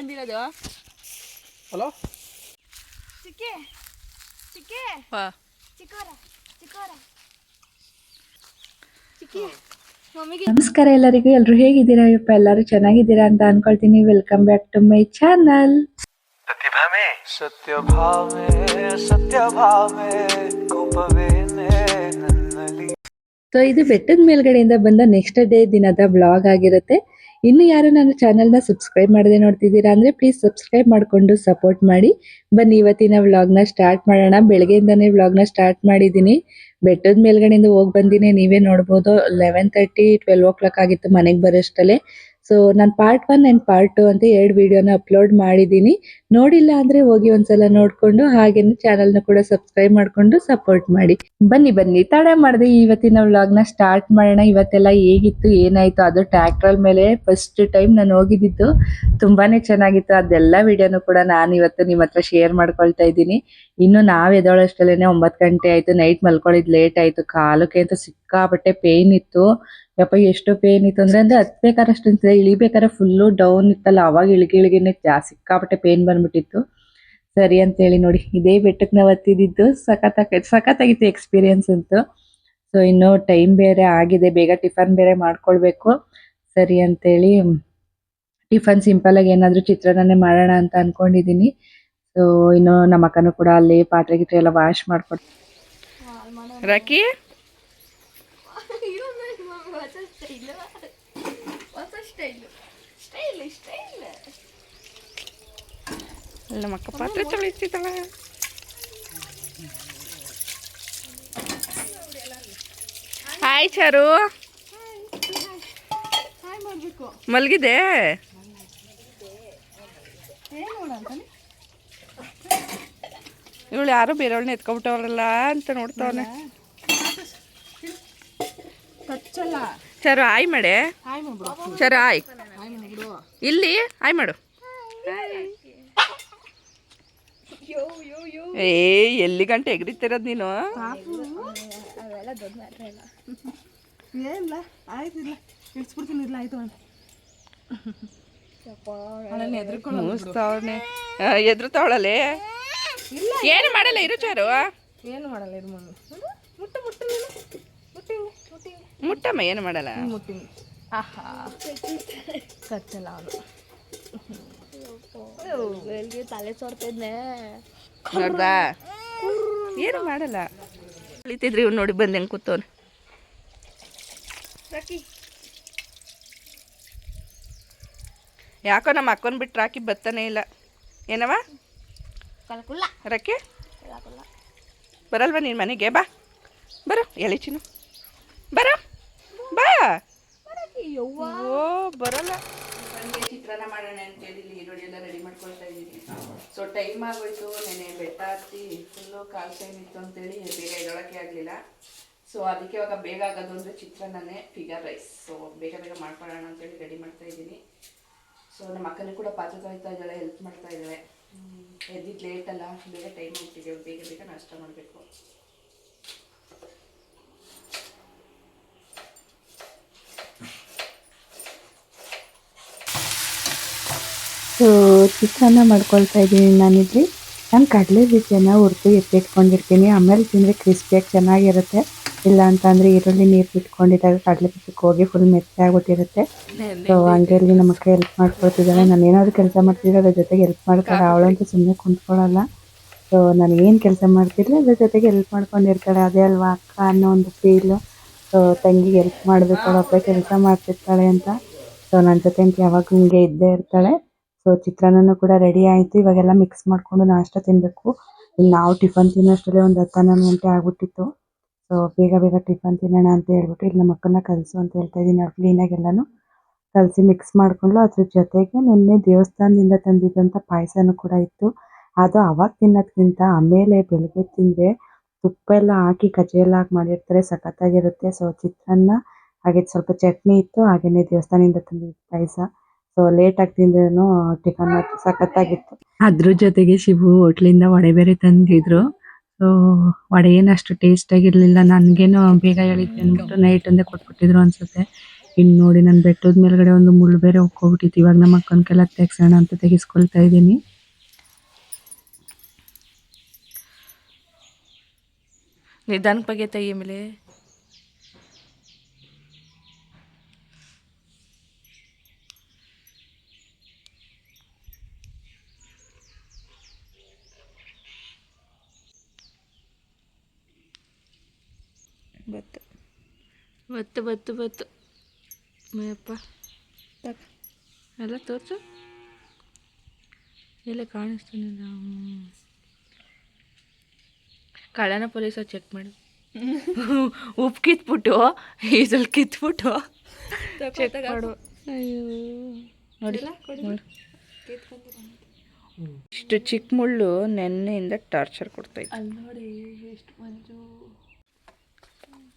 ಬಂದಿರೋದು ಹಲೋ ಚಿಕ್ಕಿ ಚಿಕ್ಕಿ ಚಿಕ್ಕೋರ ಚಿಕ್ಕೋರ ಚಿಕ್ಕಿ ಮಮ್ಮಿಗೆ ನಮಸ್ಕಾರ ಎಲ್ಲರಿಗೂ ಎಲ್ಲರೂ ಹೇಗಿದ್ದೀರಾ ಯಪ್ಪ ಎಲ್ಲರೂ ಚೆನ್ನಾಗಿದ್ದೀರಾ ಅಂತ ಅನ್ಕೊಳ್ತೀನಿ welcome back to my channel ಪ್ರತಿಭಾ ಮೇ ಸತ್ಯ ಭಾವ ಸತ್ಯ ಭಾವ ಕೋಪವೇನೆ ನನ್ನಲ್ಲಿ ಸೊ ಇದು ಬೆಟ್ಟದ ಮೇಲ್ಗಡೆಯಿಂದ ಬಂದ ನೆಕ್ಸ್ಟ್ ಡೇ ದಿನದ ಬ್ಲಾಗ್ ಆಗಿರುತ್ತೆ. ಇನ್ನು ಯಾರು ನನ್ನ ಚಾನಲ್ನ ಸಬ್ಸ್ಕ್ರೈಬ್ ಮಾಡದೆ ನೋಡ್ತಿದ್ದೀರಾ ಅಂದ್ರೆ ಪ್ಲೀಸ್ ಸಬ್ಸ್ಕ್ರೈಬ್ ಮಾಡಿಕೊಂಡು ಸಪೋರ್ಟ್ ಮಾಡಿ. ಬನ್ನಿ, ಇವತ್ತಿನ ವ್ಲಾಗ್ನ ಸ್ಟಾರ್ಟ್ ಮಾಡೋಣ. ಬೆಳಗ್ಗೆಯಿಂದನೇ ವ್ಲಾಗ್ನ ಸ್ಟಾರ್ಟ್ ಮಾಡಿದ್ದೀನಿ. ಬೆಟ್ಟದ ಮೇಲ್ಗಡೆಯಿಂದ ಹೋಗಿ ಬಂದಿನಿ. ನೀವೇ ನೋಡ್ಬೋದು eleven thirty twelve o'clock ಆಗಿತ್ತು ಮನೆಗೆ ಬರೋಷ್ಟಲ್ಲೇ. ಸೊ ನಾನು part one and part two ಅಂತ ಎರಡು ವಿಡಿಯೋನ ಅಪ್ಲೋಡ್ ಮಾಡಿದ್ದೀನಿ. ನೋಡಿಲ್ಲ ಅಂದರೆ ಹೋಗಿ ಒಂದ್ಸಲ ನೋಡ್ಕೊಂಡು ಹಾಗೇನೆ ಚಾನಲ್ನ ಕೂಡ ಸಬ್ಸ್ಕ್ರೈಬ್ ಮಾಡ್ಕೊಂಡು ಸಪೋರ್ಟ್ ಮಾಡಿ. ಬನ್ನಿ ಬನ್ನಿ. ತಡ ಮಾಡಿದೆ ಇವತ್ತಿನ ವ್ಲಾಗ್ನ ಸ್ಟಾರ್ಟ್ ಮಾಡೋಣ. ಇವತ್ತೆಲ್ಲ ಹೇಗಿತ್ತು, ಏನಾಯ್ತು, ಅದು ಟ್ರ್ಯಾಕ್ಟರ್ ಮೇಲೆ ಫಸ್ಟ್ ಟೈಮ್ ನಾನು ಹೋಗಿದ್ದಿದ್ದು ತುಂಬಾನೇ ಚೆನ್ನಾಗಿತ್ತು. ಅದೆಲ್ಲ ವಿಡಿಯೋನು ಕೂಡ ನಾನು ಇವತ್ತು ನಿಮ್ಮ ಹತ್ರ ಶೇರ್ ಮಾಡ್ಕೊಳ್ತಾ ಇದ್ದೀನಿ. ಇನ್ನು ನಾವು ಎದೋಳಷ್ಟಲ್ಲೇ ಒಂಬತ್ತು ಗಂಟೆ ಆಯ್ತು. ನೈಟ್ ಮಲ್ಕೊಳ್ಳಿದ್ ಲೇಟ್ ಆಯ್ತು. ಕಾಲಕ್ಕೆ ಅಂತ ಸಿಕ್ಕಾಪಟ್ಟೆ ಪೇಯ್ನ್ ಇತ್ತು. ಯಪ್ಪ ಎಷ್ಟು ಪೇನ್ ಇತ್ತು ಅಂದ್ರೆ ಅಂದ್ರೆ ಹತ್ಬೇಕಾದ್ರೆ ಅಷ್ಟು ಇಳಿಬೇಕಾದ್ರೆ ಫುಲ್ಲು ಡೌನ್ ಇತ್ತಲ್ಲ ಅವಾಗ ಇಳಿಗೆ ಇಳಿಗೆನೆ ಜಾಸ್ತಿ ಸಿಕ್ಕಾಪಟ್ಟೆ ಪೇನ್ ಬಂದ್ಬಿಟ್ಟಿತ್ತು. ಸರಿ ಅಂತ ಹೇಳಿ ನೋಡಿ ಇದೇ ಬೆಟ್ಟಕ್ಕೆ ನಾವು ಹತ್ತಿದ್ದು ಸಖತ್ ಸಖತ್ತಾಗಿತ್ತು ಎಕ್ಸ್ಪೀರಿಯನ್ಸ್ ಅಂತೂ. ಸೊ ಇನ್ನು ಟೈಮ್ ಬೇರೆ ಆಗಿದೆ ಬೇಗ ಟಿಫನ್ ಬೇರೆ ಮಾಡ್ಕೊಳ್ಬೇಕು. ಸರಿ ಅಂತೇಳಿ ಟಿಫನ್ ಸಿಂಪಲ್ ಆಗಿ ಏನಾದ್ರೂ ಚಿತ್ರಾನ್ನನೇ ಮಾಡೋಣ ಅಂತ ಅನ್ಕೊಂಡಿದೀನಿ. ಸೊ ಇನ್ನು ನಮ್ಮ ಅಕ್ಕನೂ ಕೂಡ ಅಲ್ಲಿ ಪಾತ್ರೆ ಗಿಟ್ರೆ ಎಲ್ಲ ವಾಶ್ ಮಾಡ್ಕೊಡ್ ರಾಕಿ? ಸ್ಟೈಲ್ ಹೊಸ ಸ್ಟೈಲ್ ಸ್ಟೈಲ್ ಸ್ಟೈಲ್ ಅಲ್ಲ ಅಕ್ಕ ಪಾತ್ರೆ ತೊಳಿತಿದ್ದಲ್ಲ ಹಾಯ್ ಚಾರು ಮಲಗಿದೆ? ಇವಳು ಯಾರು ಬೇರೆಯವ್ಳನ್ನ ಎತ್ಕೊಬಿಟ್ಟವ್ರಲ್ಲ ಅಂತ ನೋಡ್ತಾವನೆ. ಕಚ್ಚಲ್ಲ ಚಾರು ಆಯ್ ಮಾಡೆ. ಚಾರು ಆಯ್ ಇಲ್ಲಿ ಆಯ್ ಮಾಡು. ಯೋ ಯೋ ಯೋ. ಏ ಎಲ್ಲಿ ಗಂಟೆ ಎಗರಿತಿರೋದು ನೀನು? ಅವೆಲ್ಲ ದೊಡ್ಡ ಮ್ಯಾಟ್ರ್ ಇಲ್ಲ ಏನಿಲ್ಲ ಆಯ್ತು ಇಲ್ಲ ಆಯ್ತು ಮೂಸ್ತಾವನೆ. ಏನು ಮಾಡಲ್ಲ ಇರು ಚಾರು. ಏನು ಮಾಡಲ್ಲ ಇರು ಮುಟ್ಟು ಮುಟ್ಟು ನೀನು. ಮುಟ್ಟಮ್ಮ ಏನು ಮಾಡಲ್ಲ. ಮುಟ್ಟಿನಿ ಆಹಾ. ಕಚ್ಚಲ್ಲ ಅವನು ಬೆಳಿಗ್ಗೆ ತಲೆ ಸೋರ್ತಿದ್ನೆ. ನೋಡ್ದಾ ಏನು ಮಾಡಲ್ಲ. ಕುಳಿತಿದ್ರಿ ಇವ್ನು ನೋಡಿ ಬಂದು ಹೆಂಗೆ ಕೂತವ್ನು. ಯಾಕೋ ನಮ್ಮ ಅಕ್ಕನ ಬಿಟ್ಟು ರಾಕಿ ಬರ್ತಾನೆ ಇಲ್ಲ. ಏನವ ಕಲ್ಕುಲ್ಲ. ರಕ್ಕೆ ಬರಲ್ವಾ ನೀನು ಮನೆಗೆ? ಬಾ. ಬರೋ ಎಳಿಚಿನ. ಬರೋ. ಬಾ. ಓ ಬರಲ್ಲ. ನನಗೆ ಚಿತ್ರಾನ್ನ ಮಾಡೋಣ ಅಂತೇಳಿ ಇಲ್ಲಿ ಈರುಳ್ಳಿ ಎಲ್ಲ ರೆಡಿ ಮಾಡ್ಕೊಳ್ತಾ ಇದ್ದೀನಿ. ಸೊ ಟೈಮ್ ಆಗೋಯ್ತು ನೆನೆ ಬೆಟ್ಟ ಹತ್ತಿ ಫುಲ್ಲು ಕಾಲು ಟೈಮ್ ಇತ್ತು ಅಂತೇಳಿ ಬೇಗ ಎದೊಳಕ್ಕೆ ಆಗಲಿಲ್ಲ. ಸೊ ಅದಕ್ಕೆ ಇವಾಗ ಬೇಗ ಆಗೋದು ಅಂದರೆ ಚಿತ್ರಾನ್ನನೇ ಫಿಗರ್ ರೈಸ್ ಸೊ ಬೇಗ ಬೇಗ ಮಾಡ್ಕೊಳ್ಳೋಣ ಅಂತೇಳಿ ರೆಡಿ ಮಾಡ್ತಾ ಇದ್ದೀನಿ. ಸೊ ನಮ್ಮ ಅಕ್ಕನೂ ಕೂಡ ಪಾತ್ರೆ ತೊಳಿತಾ ಇದ್ದಾಳೆ ಹೆಲ್ಪ್ ಮಾಡ್ತಾ ಇದ್ದಾಳೆ. ಎದ್ದಿದ್ದು ಲೇಟ್ ಅಲ್ಲ ಬೇಗ ಟೈಮ್ ಹೋಗ್ತಿದ್ದೇವೆ ಬೇಗ ಬೇಗ ನಾಷ್ಟ ಮಾಡಬೇಕು. ಚಿತ್ರಾನ್ನ ಮಾಡ್ಕೊಳ್ತಾ ಇದ್ದೀನಿ ನಾನಿಲ್ಲಿ. ನಾನು ಕಡಲೆ ಬೀಜನ ಹುರಿದು ಎತ್ತಿಟ್ಕೊಂಡಿರ್ತೀನಿ. ಆಮೇಲೆ ತಿಂದರೆ ಕ್ರಿಸ್ಪಿಯಾಗಿ ಚೆನ್ನಾಗಿರುತ್ತೆ. ಇಲ್ಲ ಅಂತ ಅಂದ್ರೆ ಈರುಳ್ಳಿ ನೀರು ಬಿಟ್ಕೊಂಡಿದ್ದಾಗ ಕಡಲೆ ಬೀಜಕ್ಕೆ ಹೋಗಿ ಫುಲ್ ಮೆತ್ತೆ ಆಗ್ಬಿಟ್ಟಿರುತ್ತೆ. ಸೊ ಹಂಗೆ ಅಲ್ಲಿ ನಮ್ಮ ಅಕ್ಕ ಹೆಲ್ಪ್ ಮಾಡ್ಕೊಳ್ತಿದ್ದಾಳೆ ನಾನು ಏನಾದರೂ ಕೆಲಸ ಮಾಡ್ತಿದ್ರೆ ಅದ್ರ ಜೊತೆಗೆ ಹೆಲ್ಪ್ ಮಾಡ್ತಾರೆ. ಅವಳಂತೂ ಸುಮ್ಮನೆ ಕುಂತ್ಕೊಳ್ಳಲ್ಲ ಸೊ ನಾನು ಏನು ಕೆಲಸ ಮಾಡ್ತಿರ್ಲಿ ಅದ್ರ ಜೊತೆಗೆ ಹೆಲ್ಪ್ ಮಾಡ್ಕೊಂಡಿರ್ತಾಳೆ. ಅದೇ ಅಲ್ವಾ ಅಕ್ಕ ಅನ್ನೋ ಒಂದು ಫೀಲು ಸೊ ತಂಗಿಗೆ ಹೆಲ್ಪ್ ಮಾಡಬೇಕು. ಅಪ್ಪ ಕೆಲಸ ಮಾಡ್ತಿರ್ತಾಳೆ ಅಂತ. ಸೊ ನನ್ನ ಜೊತೆ ಯಾವಾಗ ಹಿಂಗೆ ಇದ್ದೇ ಇರ್ತಾಳೆ. ಸೊ ಚಿತ್ರಾನ್ನನೂ ಕೂಡ ರೆಡಿ ಆಯಿತು. ಇವಾಗೆಲ್ಲ ಮಿಕ್ಸ್ ಮಾಡ್ಕೊಂಡು ನಾಷ್ಟ ತಿನ್ನಬೇಕು ಇಲ್ಲಿ ನಾವು ಟಿಫನ್ ತಿನ್ನೋಷ್ಟರಲ್ಲೇ ಒಂದು ಹತ್ತು ಹನ್ನೊಂದು ಗಂಟೆ ಆಗ್ಬಿಟ್ಟಿತ್ತು. ಸೊ ಬೇಗ ಬೇಗ ಟಿಫನ್ ತಿನ್ನೋಣ ಅಂತ ಹೇಳ್ಬಿಟ್ಟು ಇಲ್ಲಿ ನಮ್ಮ ಮಕ್ಕಳನ್ನ ಕಲಿಸು ಅಂತ ಹೇಳ್ತಾ ಇದ್ದೀನಿ. ನಾವು ಕ್ಲೀನಾಗಿ ಎಲ್ಲನೂ ಕಲಸಿ ಮಿಕ್ಸ್ ಮಾಡಿಕೊಂಡು ಅದ್ರ ಜೊತೆಗೆ ನಿನ್ನೆ ದೇವಸ್ಥಾನದಿಂದ ತಂದಿದ್ದಂಥ ಪಾಯಸನೂ ಕೂಡ ಇತ್ತು. ಅದು ಅವಾಗ ತಿನ್ನೋದ್ಕಿಂತ ಆಮೇಲೆ ಬೆಳಗ್ಗೆ ತಿಂದರೆ ತುಪ್ಪ ಎಲ್ಲ ಹಾಕಿ ಕಜ್ಜಿ ಎಲ್ಲ ಹಾಕಿ ಮಾಡಿರ್ತಾರೆ. ಸಖತ್ತಾಗಿರುತ್ತೆ. ಸೊ ಚಿತ್ರಾನ್ನ, ಹಾಗೆ ಸ್ವಲ್ಪ ಚಟ್ನಿ ಇತ್ತು. ಹಾಗೆಯೇ ದೇವಸ್ಥಾನದಿಂದ ತಂದಿದ್ದ ಪಾಯಸ. ಸೊ ಆಗಿ ತಿಂದ್ರೂ ಟಿಫನ್ ಸಖತ್ತಾಗಿತ್ತು. ಅದ್ರ ಜೊತೆಗೆ ಶಿವು ಹೋಟ್ಲಿಂದ ವಡೆ ಬೇರೆ ತಂದಿದ್ರು. ಸೊ ವಡೆ ಏನು ಅಷ್ಟು ಟೇಸ್ಟ್ ಆಗಿರ್ಲಿಲ್ಲ. ನನ್ಗೇನು ಬೇಗ ಹೇಳಿದ್ದೆ ಅಂದ್ಬಿಟ್ಟು ನೈಟ್ ಒಂದೇ ಕೊಟ್ಬಿಟ್ಟಿದ್ರು ಅನ್ಸುತ್ತೆ. ಇನ್ನು ನೋಡಿ ನಾನು ಬೆಟ್ಟದ ಮೇಲ್ಗಡೆ ಒಂದು ಮುಳ್ಳು ಬೇರೆ ಹೋಗ್ಬಿಟ್ಟಿತ್ತು ಇವಾಗ ನಮ್ಮ ಅಕ್ಕನ ತೆಗ್ಸೋಣ ಅಂತ ತೆಗೆಸ್ಕೊಳ್ತಾ ಇದ್ದೀನಿ. ನಿಧಾನಕ್ಕೆ ಬಗ್ಗೆ ತೆಗಿ ಮೇಲೆ ಬತ್ತು ಬತ್ತು ಬತ್ತು ಬತ್ತು ಮಯಪ್ಪ. ಎಲ್ಲ ತೋರ್ಸು. ಎಲ್ಲ ಕಾಣಿಸ್ತಾನಿಲ್ಲ ಕಳ್ಳನ ಪೊಲೀಸ ಚೆಕ್ ಮಾಡು. ಉಪ್ಪು ಕಿತ್ಬಿಟ್ಟು ಈಸಲ್ ಕಿತ್ಬಿಟ್ಟು ಚೆಕ್ ಮಾಡು. ಅಯ್ಯೋ. ನೋಡಿ ನೋಡಿ. ಇಷ್ಟು ಚಿಕ್ಕ ಮುಳ್ಳು ನೆನ್ನೆಯಿಂದ ಟಾರ್ಚರ್ ಕೊಡ್ತಾ ಇತ್ತು. ನೋಡಿ ಎಷ್ಟು ಮಂಜು ಹಿಂದೂ ಕುಂಟೋಗ್ತಾನೆ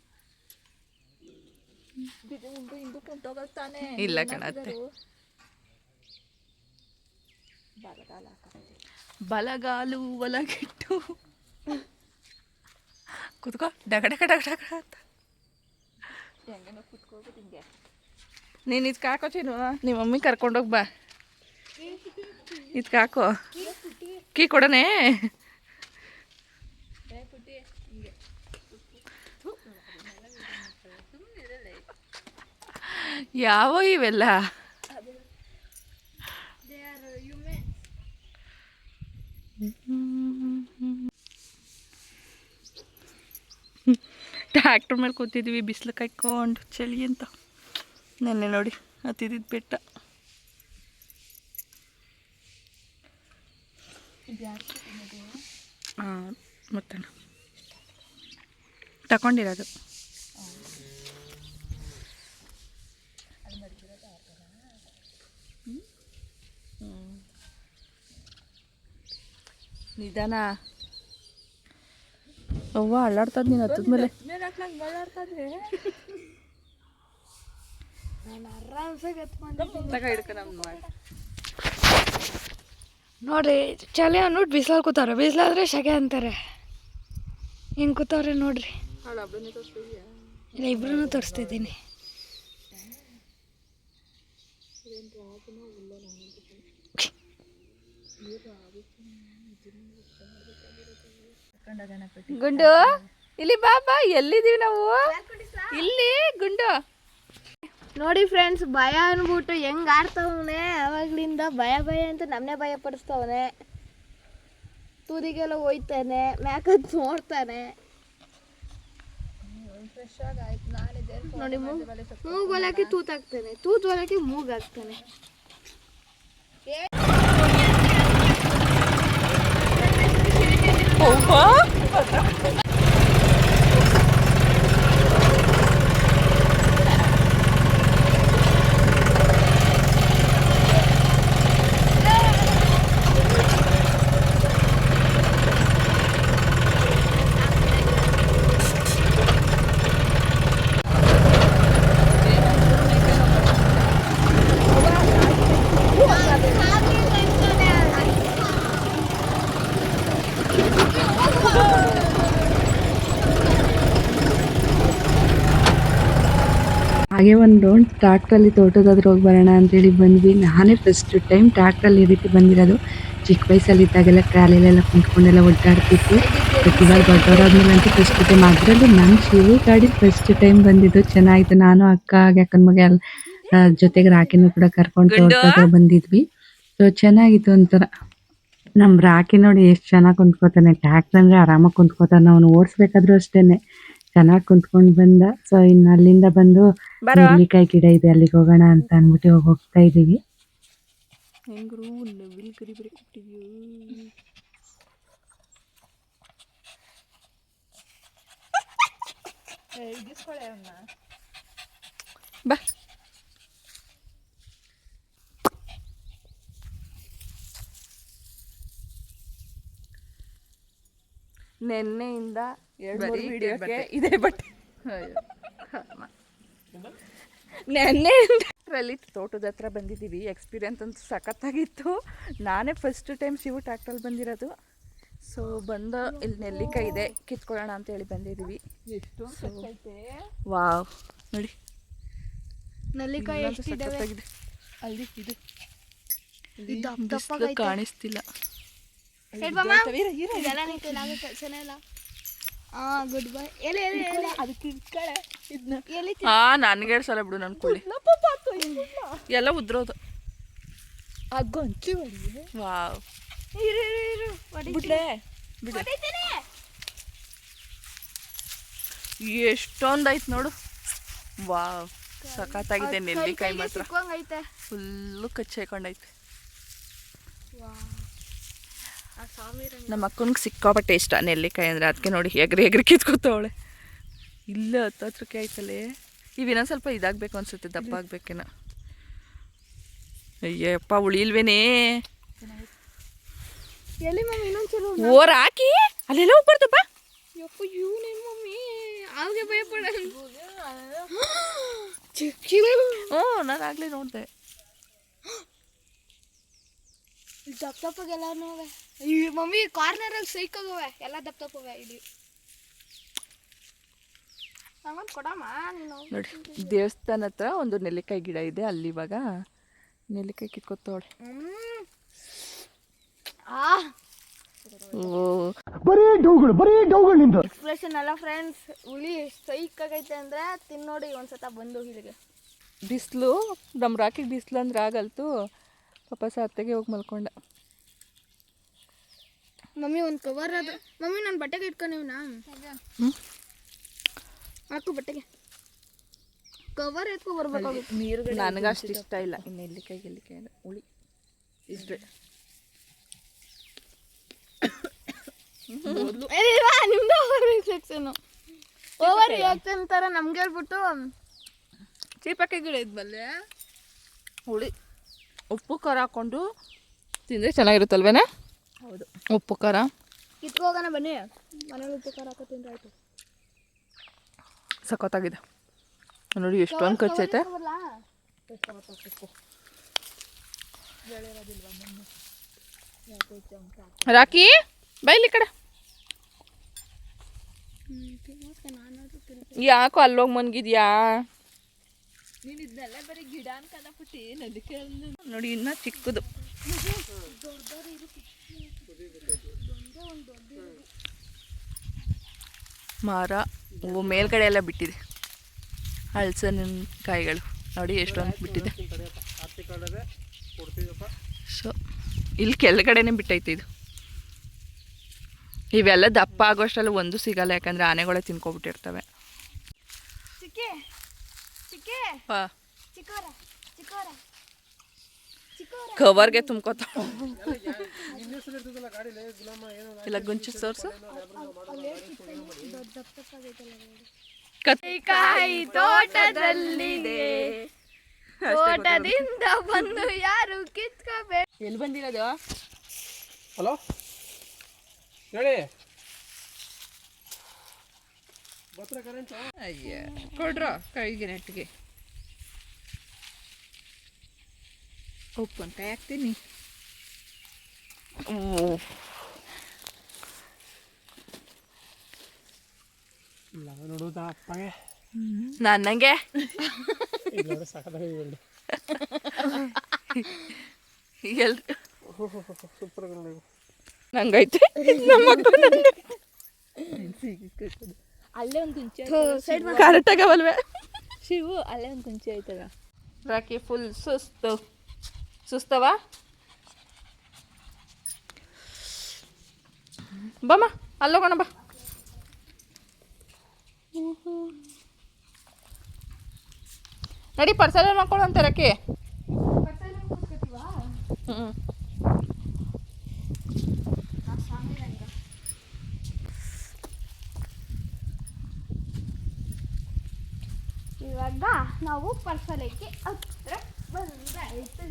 ಇಲ್ಲ ಕಣತ್ತೆ. ಬಲಗಾಲು ಒಲಗಿಟ್ಟು ಕುತ್ಕೋ. ಡಗ ಡಗ ಡಗ ಡಗ ನೀನು ಇದಕ್ಕೆ ಹಾಕೋ ಚೀನು? ನಿಮ್ಮ ಮಮ್ಮಿ ಕರ್ಕೊಂಡೋಗಿ ಬಾ. ಇದಕ್ಕೆ ಹಾಕೋ. ಕೀ ಕೊಡನೆ ಯಾವ ಇವೆಲ್ಲ? ಟ್ರ್ಯಾಕ್ಟರ್ ಮೇಲೆ ಕೂತಿದ್ವಿ ಬಿಸಿಲು ಕಾಯ್ಕೊಂಡು ಚಳಿ ಅಂತ. ನೆನ್ನೆ ನೋಡಿ, ಹತ್ತಿದ್ದು ಬೆಟ್ಟ. ಹಾಂ ಮತ್ತೆ ತಗೊಂಡಿರೋದು ನಿಧಾನ. ಅವ್ವ ಅಳ್ಳಾಡ್ತದ ನೀನು ಹತ್ತದ ಮೇಲೆ. ನೋಡ್ರಿ ಚಳಿ ಅಂದ್ಬಿಟ್ಟು ಬಿಸಿಲಲ್ಲಿ ಕೂತವ್ರೆ ಬಿಸಿಲಾದ್ರೆ ಶೆಗೆ ಅಂತಾರೆ. ಹಿಂಗೆ ಕೂತವ್ರೆ ನೋಡ್ರಿ. ಇಲ್ಲ ಇಬ್ರು ತೋರಿಸ್ತಿದ್ದೀನಿ. ಗುಂಡು, ಇಲ್ಲಿ ಬಾಬಾ ಎಲ್ಲಿದೀವಿ ನಾವು? ಇಲ್ಲಿ, ಗುಂಡು. ನೋಡಿ ಫ್ರೆಂಡ್ಸ್ ಭಯ ಅನ್ಬಿಟ್ಟು ಹೆಂಗ್ ಆಡ್ತಾವನೆ ಅವಾಗ್ಲಿಂದ ಭಯ ಭಯ ಅಂತ ನಮ್ಮನೆ ಭಯ ಪಡಿಸ್ತಾವನೆ ತುದಿಗೆಲ್ಲ ಹೋಯ್ತಾನೆ ಮ್ಯಾಕದ್ ನೋಡ್ತಾನೆ. ನೋಡಿ ಮೂಗ್ ಒಲಕ್ಕೆ ತೂತ್ ಹಾಕ್ತಾನೆ. ತೂತ್ ಒಲಕ್ಕೆ ಮೂಗ್ ಹಾಕ್ತಾನೆ ಹಾಗೆ ಒಂದು ರೌಂಡ್ ಟ್ರ್ಯಾಕ್ಟ್ರಲ್ಲಿ ತೋಟದಾದ್ರೂ ಹೋಗಿ ಬರೋಣ ಅಂತೇಳಿ ಬಂದ್ವಿ. ನಾನೇ ಫಸ್ಟ್ ಟೈಮ್ ಟ್ರ್ಯಾಕ್ಟ್ರಲ್ಲಿ ಈ ರೀತಿ ಬಂದಿರೋದು. ಚಿಕ್ಕ ವಯಸ್ಸಲ್ಲಿ ಇದ್ದಾಗೆಲ್ಲ ಟ್ರಾಲಿಲೆಲ್ಲ ಕುಂತ್ಕೊಂಡೆಲ್ಲ ಒಡ್ಡಾಡ್ತಿತ್ತು ಬಟ್ ಇವಾಗ ದೊಡ್ಡವರಾದ್ಮೇಲೆ ಅಂತೂ ಫಸ್ಟ್ ಟೈಮ್ ಅದರಲ್ಲೂ ನನ್ನ ಶಿವು ಗಾಡಿ ಫಸ್ಟ್ ಟೈಮ್ ಬಂದಿದ್ದು. ಚೆನ್ನಾಗಿತ್ತು. ನಾನು ಅಕ್ಕ ಹಾಗೆ ಅಕ್ಕನ ಮಗ ಎಲ್ಲ ಜೊತೆಗೆ ರಾಕಿನೂ ಕೂಡ ಕರ್ಕೊಂಡು ತೋಟದ ಬಂದಿದ್ವಿ. ಸೊ ಚೆನ್ನಾಗಿತ್ತು ಒಂಥರ. ನಮ್ಮ ರಾಕಿ ನೋಡಿ ಎಷ್ಟು ಚೆನ್ನಾಗಿ ಕುಂತ್ಕೋತಾನೆ. ಟ್ರ್ಯಾಕ್ಟರ್ ಅಂದ್ರೆ ಆರಾಮಾಗಿ ಕುಂತ್ಕೋತಾನೆ. ಅವನು ಓಡಿಸ್ಬೇಕಾದ್ರೂ ಅಷ್ಟೇನೆ. ಚೆನ್ನಾಗಿ ಕುಂತ್ಕೊಂಡ್ ಬಂದ. ಸೊ ಇನ್ನು ಅಲ್ಲಿಂದ ಬಂದು ನೆಲ್ಲಿಕಾಯಿ ಗಿಡ ಇದೆ ಅಲ್ಲಿಗೆ ಹೋಗೋಣ ಅಂತ ಅಂದ್ಬಿಟ್ಟು ಹೋಗಿ ಹೋಗ್ತಾ ಇದೀವಿ ಬಾ. ನೆನ್ನೆಯಿಂದ ಎರಡು ಮೂರು ವಿಡಿಯೋಕ್ಕೆ ಇದೇ ಬಟ್ಟೆ. ನೆನ್ನೆಯಲ್ಲಿ ತೋಟದ ಹತ್ರ ಬಂದಿದ್ದೀವಿ. ಎಕ್ಸ್ಪೀರಿಯನ್ಸ್ ಅಂತೂ ಸಖತ್ತಾಗಿತ್ತು. ನಾನೇ ಫಸ್ಟ್ ಟೈಮ್ ಶಿವು ಟ್ಯಾಕ್ಟ್ರಲ್ಲಿ ಬಂದಿರೋದು. ಸೊ ಬಂದು ಇಲ್ಲಿ ನೆಲ್ಲಿಕಾಯಿ ಇದೆ. ಕಿತ್ಕೊಳ್ಳೋಣ ಅಂತ ಹೇಳಿ ಬಂದಿದ್ದೀವಿ. ವಾವ್. ನೋಡಿ. ನೆಲ್ಲಿಕಾಯಿ ಸಖತ್ತಾಗಿದೆ. ಅಲ್ಲಿ ಇದು. ಕಾಣಿಸ್ತಿಲ್ಲ. ಗುಡ್ ಬೈ ಎಲ್ಲಿ ಎಲ್ಲಿ ಎಲ್ಲಿ ಅದಕ್ಕೆ ಇಟ್ಕೊಳೆ ಇದನ್ನ ಎಲ್ಲಿ ಹಾ ನನಗೆ ಸಲ ಬಿಡು ನನ್ನ ಕೊಳ್ಳಿ ಎಲ್ಲ ಉದ್ರೋದು ಗೊಂಚು ವಾವ್ ಇರು ಇರು ಇರು ಬಿಡ್ಲೆ ಬಿಡ್ಲೆ ಎಷ್ಟೊಂದೈತ್ ಹೊಡಿತೀನಿ. ಎಷ್ಟೊಂದು ಐತೆ ನೋಡು. ವಾವ್ ಸಖತ್ತಾಗಿದೆ ನೆಲ್ಲಿಕಾಯಿ ಮಾತ್ರ. ಫುಲ್ಲು ಕಚ್ಚಾಕೊಂಡೈತೆ ವಾವ್ ನಮ್ಮ ಅಕ್ಕನಿಗೆ ಸಿಕ್ಕಾಪಟ್ಟೆ ಇಷ್ಟ ನೆಲ್ಲಿಕಾಯಿ ಅಂದರೆ ಅದಕ್ಕೆ ನೋಡಿ ಎಗ್ರಿ ಎಗ್ರಿ ಕಿತ್ಕೊತಾವಳೆ. ಇಲ್ಲ ಹತ್ತು ಹತ್ರಕ್ಕೆ ಆಯ್ತಲ್ಲೇ ಇವು ಇನ್ನೊಂದು ಸ್ವಲ್ಪ ಇದಾಗಬೇಕು ಅನಿಸುತ್ತೆ ದಪ್ಪ ಆಗ್ಬೇಕೇನ. ಅಯ್ಯಪ್ಪ ಉಳಿಲ್ವೇನೇ. ಎಲ್ಲಿ ಮಮ್ಮಿ ಇನ್ನೊಂಚೂರು ಓರ್ ಹಾಕಿ. ಅಲ್ಲೆಲ್ಲ ಹೋಗ್ಬಾರ್ದು ಬಾ. ಯಪ್ಪ ಇವನೇ ಮಮ್ಮಿ. ಅವ್ಗೆ ಭಯಪಡ. ಚಿಕ್ಕಿವೆ ಹ್ಞೂ ನಾನು ಆಗಲೇ ನೋಡಿದೆ. ದಪ್ಪ ದಪ್ಪಗೆಲ್ಲನೂ ಅವೆ ಈ ಮಮ್ಮಿ ಕಾರ್ನರಲ್ಲಿ ಸೈಕೋಗವೆ ಎಲ್ಲ ದಪ್ಪ ಹೋಗ ಇಲ್ಲಿ. ನೋಡಿ ದೇವಸ್ಥಾನ ಹತ್ರ ಒಂದು ನೆಲ್ಲಿಕಾಯಿ ಗಿಡ ಇದೆ ಅಲ್ಲಿ ಇವಾಗ ನೆಲ್ಲಿಕಾಯಿ ಕಿತ್ಕೊತೋಳೆ. ಬರೀ ಡೌಗಳು ಬರೀ ಡೌಗಳು ಓ ಎಕ್ಸ್ಪ್ರೆಷನ್ ಅಲ್ಲ ಫ್ರೆಂಡ್ಸ್ ಹುಳಿ ಸೈಕ್ ಆಗೈತೆ ಅಂದ್ರೆ ತಿನ್ನೋಡಿ ಒಂದ್ಸತ ಬಂದು ಇಲ್ಲಿಗೆ. ಬಿಸಿಲು ನಮ್ಮ ರಾಕಿಗೆ ಬಿಸಿಲು ಅಂದ್ರೆ ಆಗಲ್ತು. ಪಾಪ ಸಾತ್ತೆಗೆ ಹೋಗಿ ಮಲ್ಕೊಂಡ. ಮಮ್ಮಿ ಒಂದು ಕವರ್ ಅದು ಮಮ್ಮಿ ನಾನು ಬಟ್ಟೆಗೆ ಇಟ್ಕೊಂಡಿವ್ನಾ ನಾ ಹಾಕು ಬಟ್ಟೆಗೆ. ಕವರ್ ಎತ್ಕೊ ನೀರು ನನಗೆ ಅಷ್ಟು ಇಷ್ಟ ಇಲ್ಲ. ಇನ್ನು ಇಲ್ಲಿ ಕೈಲಿಕ್ಕೆ ಹುಳಿ. ಇಷ್ಟೇ. ನಿಮ್ದು ಓವರ್ ರಿಫ್ಲೆಕ್ಷನ್ ಓವರ್ ರಿಯಾಕ್ಷನ್ ಥರ ನಮ್ಗೆ ಹೇಳ್ಬಿಟ್ಟು ಚೀಪಕ್ಕೆ ಗಿಡ ಇದ್ಬಲ್ಲೆ ಹುಳಿ. ಉಪ್ಪು ಖಾರ ಹಾಕ್ಕೊಂಡು ತಿಂದರೆ ಚೆನ್ನಾಗಿರುತ್ತಲ್ವೇನ? ಹೌದು. ಉಪ್ಪು ಖಾರ ಕಿತ್ಕೋಗೋಣ ಬನ್ನಿ. ಮನೇಲಿ ಉಪ್ಪು ಖಾರ ಹಾಕೋತೀನಿ ಆಯ್ತು. ಸಖತ್ತಾಗಿದೆ. ನೋಡಿ ಎಷ್ಟೊಂದು ಖರ್ಚೈತೆ. ರಾಕಿ ಬೈಲಿ ಕಡೆ. ಯಾಕೋ ಅಲ್ಲೋಗಿ ಮನ್ಗಿದ್ಯಾ? ನೋಡಿ ಇನ್ನ ಚಿಕ್ಕದು. ಮರ ಹೂವು ಮೇಲ್ಗಡೆ ಎಲ್ಲ ಬಿಟ್ಟಿದೆ. ಹಳಸನ ಕಾಯಿಗಳು. ನೋಡಿ ಎಷ್ಟೊಂದು ಬಿಟ್ಟಿದೆ. ಸೊ ಇಲ್ಲಿ ಕೆಳಗಡೆನೆ ಬಿಟ್ಟೈತೆ ಇದು. ಇವೆಲ್ಲ ದಪ್ಪ ಆಗೋಷ್ಟರಲ್ಲಿ ಒಂದು ಸಿಗಲ್ಲ ಯಾಕಂದ್ರೆ ಆನೆಗಳೇ ತಿನ್ಕೊಬಿಟ್ಟಿರ್ತವೆ. ಚಿಕ್ಕಿ ಚಿಕ್ಕಿ ಹಾ ಚಿಕ್ಕೋರ ಚಿಕ್ಕೋರ ಚಿಕ್ಕೋರ ಕವರ್ಗೆ ತುಂಬ್ಕೊತ ಇಲ್ಲ ಗುಂಚು ಸೋರ್ಸು. ಕಾಯಿ ತೋಟದಲ್ಲಿದೆ. ತೋಟದಿಂದ ಬಂದು ಯಾರು ಕಿತ್ಕೋಬೇಕು? ಎಲ್ಲಿ ಬಂದಿರೋದು? ಹಲೋ? ಹೇಳಿ. ಅಯ್ಯ. ಕೊಡ್ರ ಕೈಗೆ ನೆಟ್ಟಿಗೆ. ಹಾಕ್ತೀನಿ ಇಲ್ಲ ನೋಡುವುದಾ ಅಪ್ಪಗೆ ನನಗೆ ನಂಗೈತೆ ಅಲ್ಲೇ ಒಂದು ಕುಂಚೆ ಸೈಡ್ ಕರೆಕ್ಟಾಗಿ ಅವಲ್ವೇ ಶಿವು ಅಲ್ಲೇ ಒಂದು ಕುಂಚಿ ಆಯ್ತದ ರಾಕಿ ಫುಲ್ ಸುಸ್ತು ಸುಸ್ತವ? ಬಮ್ಮ ಅಲ್ಲೋಗೋಣ ಬಾ. ನಡಿ ಪರ್ಸಲ್ ಮಾಡ್ಕೊಳ್ಳೋ ಅಂತ ರಾಕಿ ಹ್ಞೂ ಇವಾಗ ನಾವು ಪರ್ಸಲಕ್ಕೆ ಹತ್ರ ಬಂದಾಯ್ತು.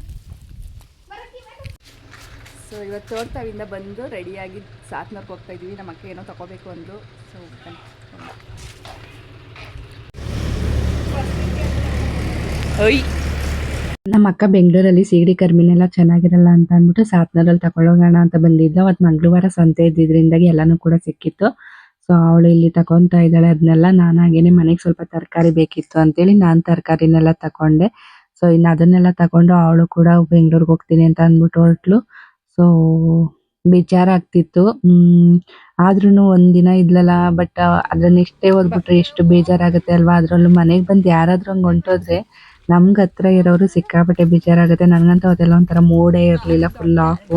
ಸೊ ಇವತ್ತು ತೋರ್ತಾವಿಂದ ಬಂದು ರೆಡಿಯಾಗಿ ಸಾತ್ನರ್ಗೆ ಹೋಗ್ತಾ ಇದ್ದೀವಿ ನಮ್ಮ ಅಕ್ಕ ಏನೋ ತಗೋಬೇಕು ಅಂದು ಸೊ ನಮ್ಮ ಅಕ್ಕ ಬೆಂಗಳೂರಲ್ಲಿ ಸೀಗಡಿ ಕರ್ಮಿನೆಲ್ಲ ಚೆನ್ನಾಗಿರಲ್ಲ ಅಂತ ಅಂದ್ಬಿಟ್ಟು ಸಾತ್ನರಲ್ಲಿ ತಗೊಳ್ಳೋಣ ಅಂತ ಬಂದಿದ್ದ ಅವತ್ತು ಮಂಗಳವಾರ ಸಂತೆ ಇದ್ದಿದ್ರಿಂದಾಗಿ ಎಲ್ಲನೂ ಕೂಡ ಸಿಕ್ಕಿತ್ತು. ಸೊ ಅವಳು ಇಲ್ಲಿ ತಗೊಂತಾ ಇದ್ದಾಳೆ. ಅದನ್ನೆಲ್ಲ ನಾನು ಹಾಗೇನೆ ಮನೆಗೆ ಸ್ವಲ್ಪ ತರಕಾರಿ ಬೇಕಿತ್ತು ಅಂತೇಳಿ ನಾನು ತರಕಾರಿನೆಲ್ಲ ತಗೊಂಡೆ ಸೊ ಇನ್ನು ಅದನ್ನೆಲ್ಲ ತಗೊಂಡು ಅವಳು ಕೂಡ ಬೆಂಗಳೂರಿಗೆ ಹೋಗ್ತೀನಿ ಅಂತ ಅಂದ್ಬಿಟ್ಟು ಹೊರಟ್ಲು. ಸೊ ಬೇಜಾರಾಗ್ತಿತ್ತು. ಆದ್ರೂ ಒಂದಿನ ಇದ್ಲಲ್ಲ ಬಟ್ ಅದ್ರ ನೆಕ್ಸ್ಟ್ ಡೇ ಎಷ್ಟು ಬೇಜಾರಾಗುತ್ತೆ ಅಲ್ವಾ? ಅದರಲ್ಲೂ ಮನೆಗೆ ಬಂದು ಯಾರಾದ್ರೂ ಹಂಗೆ ಹೊಂಟೋದ್ರೆ ನಮ್ಗ್ ಹತ್ರ ಇರೋರು ಸಿಕ್ಕಾಪಟ್ಟೆ ಬೇಜಾರಾಗುತ್ತೆ. ನನಗಂತೂ ಅದೆಲ್ಲ ಒಂಥರ ಮೂಡೇ ಇರ್ಲಿಲ್ಲ ಫುಲ್ ಆಫ್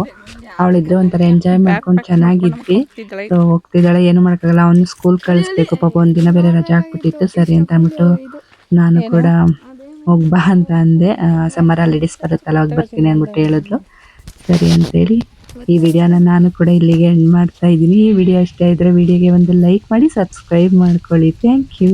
ಅವಳಿದ್ರೆ ಒಂಥರ ಎಂಜಾಯ್ ಮಾಡ್ಕೊಂಡು ಚೆನ್ನಾಗಿದ್ವಿ. ಸೊ ಹೋಗ್ತಿದ್ದಾಳೆ, ಏನು ಮಾಡೋಕ್ಕಾಗಲ್ಲ. ಅವನು ಸ್ಕೂಲ್ ಕಳಿಸ್ಬೇಕು. ಪಾಪ ಒಂದಿನ ಬೇರೆ ರಜಾ ಹಾಕ್ಬಿಟ್ಟಿತ್ತು. ಸರಿ ಅಂತ ಅಂದ್ಬಿಟ್ಟು ನಾನು ಕೂಡ ಹೋಗ್ಬಾ ಅಂತ ಅಂದೆ. ಸಮ್ಮರ್ ಹಾಲಿಡೇಸ್ ಬರುತ್ತಲ್ಲ ಅವಾಗ ಬರ್ತೀನಿ ಅಂದ್ಬಿಟ್ಟು ಹೇಳಿದ್ಲು. ಸರಿ ಅಂತೇಳಿ ಈ ವಿಡಿಯೋನ ನಾನು ಕೂಡ ಇಲ್ಲಿಗೆ ಎಂಡ್ ಮಾಡ್ತಾ ಇದ್ದೀನಿ. ಈ ವಿಡಿಯೋ ಇಷ್ಟ ಇದ್ರೆ ವಿಡಿಯೋಗೆ ಒಂದು ಲೈಕ್ ಮಾಡಿ ಸಬ್ಸ್ಕ್ರೈಬ್ ಮಾಡ್ಕೊಳ್ಳಿ. Thank you